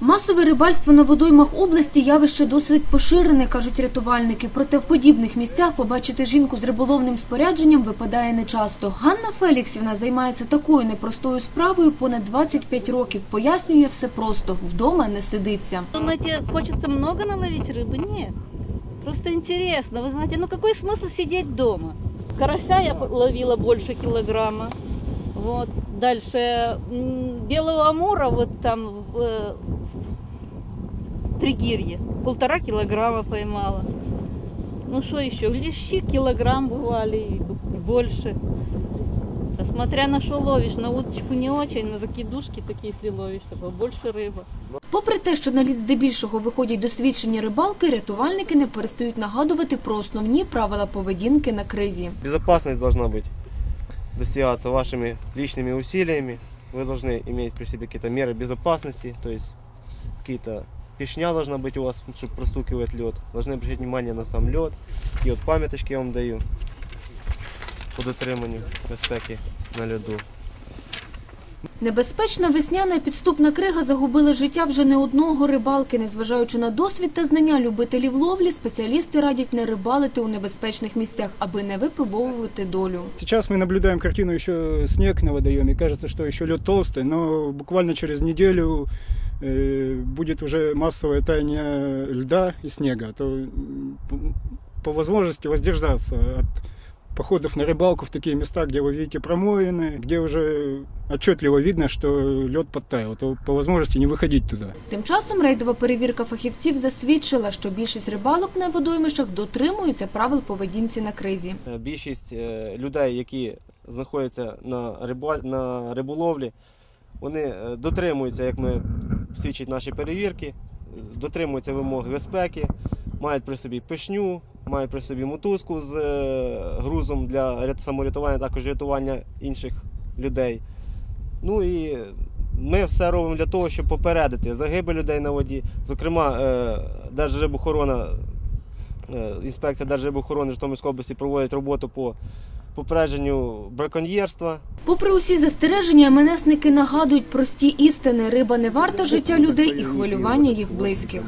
Масове рибальство на водоймах області явище досить поширене, кажуть рятувальники. Проте в подібних місцях побачити жінку з риболовним спорядженням випадає нечасто. Ганна Феліксівна займається такою непростою справою понад 25 років. Пояснює все просто вдома не сидиться. Думаете, хочется много наловить рыбы? Нет. Просто интересно. Вы знаете, ну какой смысл сидеть дома? Карася я ловила больше килограмма. Вот. Дальше м, белого амура вот там в, э, в Тригирье полтора килограмма поймала. Ну что еще? Лещи килограмм бывали и б- больше. Да Смотря на что ловишь, на удочку не очень, на закидушки такие, если ловишь, чтобы больше рыба. Попри те, що на лід здебільшого виходять досвідчені рибалки, рятувальники не перестають нагадувати про основні правила поведінки на кризі. Безопасность должна быть достигаться вашими личными усилиями. Вы должны иметь при себе какие-то меры безопасности, то есть какие-то пешня должна быть у вас, чтобы простукивать лед. Должны обращать внимание на сам лед. Такие вот памяточки я вам даю по дотриманню безпеки на льоду. Небезпечна весняна підступна крига загубила життя вже не одного рибалки. Незважаючи на досвід та знання любителів ловлі, спеціалісти радять не рибалити у небезпечних місцях, аби не випробовувати долю. Сейчас мы наблюдаем картину еще снег на водоеме. Кажется, что еще лед толстый, но буквально через неделю э, будет уже массовое таяние льда и снега. То м, по возможности воздержаться от походов на рыбалку в такие места, где вы видите промоины, где уже отчетливо видно, что лед подтаял. То по возможности не выходить туда. Тим часом рейдова перевірка фахівців засвідчила, що більшість рибалок на водоймищах дотримуються правил поведінці на кризі. Е, Більшість е, людей, які знаходяться на, рибаль... на риболовлі, вони е, дотримуються, як ми свідчать наші перевірки, дотримуються вимог безпеки, мають при собі пишню, мають при собі мотузку з грузом для рят- саморятування, також рятування інших людей. Ну і ми все робимо для того, щоб попередити загибель людей на воді. Зокрема, е, Держрибохорона Е, Інспекція Держрибохорони Житомирської області проводить роботу по попередженню браконьєрства. Попри усі застереження, МНСники нагадують прості істини: риба не варта життя людей і хвилювання їх близьких.